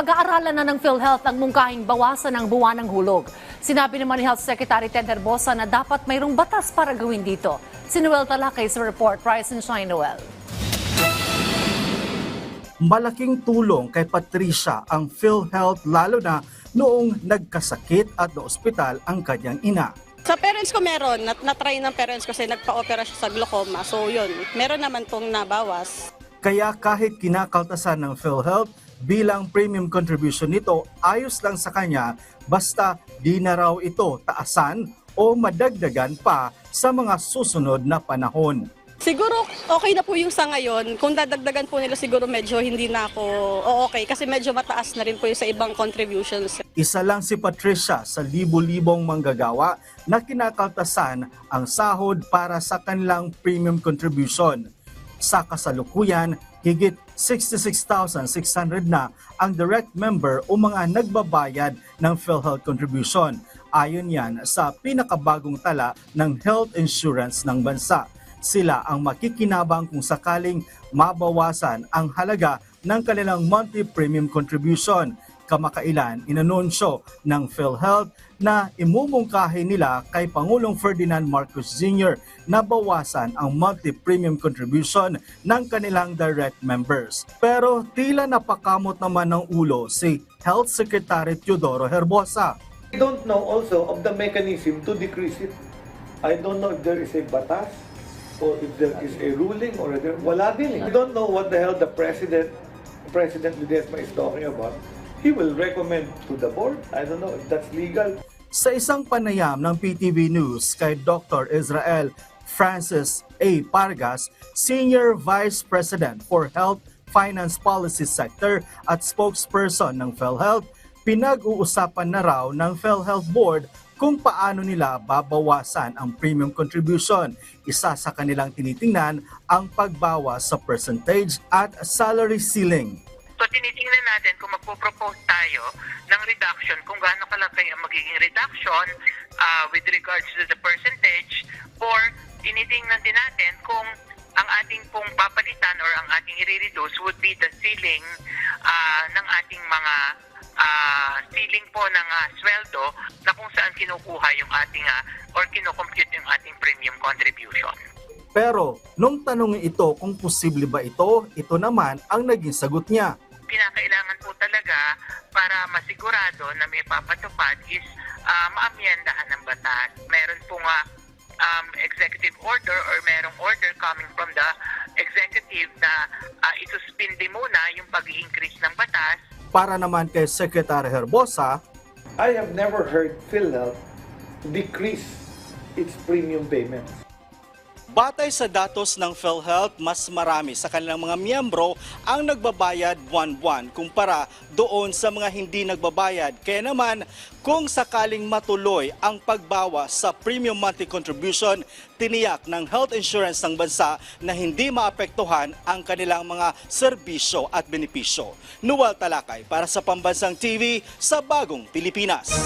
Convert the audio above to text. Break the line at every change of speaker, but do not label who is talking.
Pag-aaralan na ng PhilHealth ang mungkahing bawasan ang buwan ng hulog. Sinabi naman ni Health Secretary Ted Herbosa na dapat mayroong batas para gawin dito. Si Noel Talakay sa report. Price and Shine Noel.
Malaking tulong kay Patricia ang PhilHealth lalo na noong nagkasakit at na-ospital ang kanyang ina.
Sa parents ko meron, nat na-try ng parents ko kasi nagpa-opera siya sa glaucoma. So yun, meron naman pong nabawas.
Kaya kahit kinakaltasan ng PhilHealth bilang premium contribution nito, ayos lang sa kanya basta di na raw ito taasan o madagdagan pa sa mga susunod na panahon.
Siguro okay na po yung sa ngayon. Kung dadagdagan po nila siguro medyo hindi na ako o okay kasi medyo mataas na rin po yung sa ibang contributions.
Isa lang si Patricia sa libo-libong manggagawa na kinakaltasan ang sahod para sa kanilang premium contribution. Sa kasalukuyan, higit 66,600 na ang direct member o mga nagbabayad ng PhilHealth contribution. Ayon yan sa pinakabagong tala ng health insurance ng bansa. Sila ang makikinabang kung sakaling mabawasan ang halaga ng kanilang monthly premium contribution kamakailan inanunsyo ng PhilHealth na imumungkahi nila kay Pangulong Ferdinand Marcos Jr. na bawasan ang monthly premium contribution ng kanilang direct members. Pero tila napakamot naman ng ulo si Health Secretary Teodoro Herbosa.
I don't know also of the mechanism to decrease it. I don't know if there is a batas or if there is a ruling or there, wala din eh. I don't know what the hell the president, President Ledesma is talking about. He will recommend to the board. I don't know if that's legal.
Sa isang panayam ng PTV News kay Dr. Israel Francis A. Pargas, Senior Vice President for Health Finance Policy Sector at spokesperson ng PhilHealth, pinag-uusapan na raw ng PhilHealth Board kung paano nila babawasan ang premium contribution. Isa sa kanilang tinitingnan ang pagbawas sa percentage at salary ceiling.
So tinitingnan natin kung magpo-propose tayo ng reduction, kung gaano kalaki ang magiging reduction uh, with regards to the percentage or tinitingnan din natin kung ang ating pong papalitan or ang ating i-reduce would be the ceiling uh, ng ating mga uh, ceiling po ng uh, sweldo na kung saan kinukuha yung ating uh, or kinocompute yung ating premium contribution.
Pero nung tanongin ito kung posible ba ito, ito naman ang naging sagot niya.
Kinakailangan po talaga para masigurado na may papatupad is uh, maamyendahan ng batas. Meron po nga um, executive order or merong order coming from the executive na uh, isuspindi muna yung pag increase ng batas
Para naman kay Secretary Herbosa,
I have never heard PhilHealth decrease its premium payments.
Batay sa datos ng PhilHealth, mas marami sa kanilang mga miyembro ang nagbabayad buwan-buwan kumpara doon sa mga hindi nagbabayad. Kaya naman, kung sakaling matuloy ang pagbawas sa premium monthly contribution, tiniyak ng health insurance ng bansa na hindi maapektuhan ang kanilang mga serbisyo at benepisyo. Nuwal Talakay para sa Pambansang TV sa Bagong Pilipinas.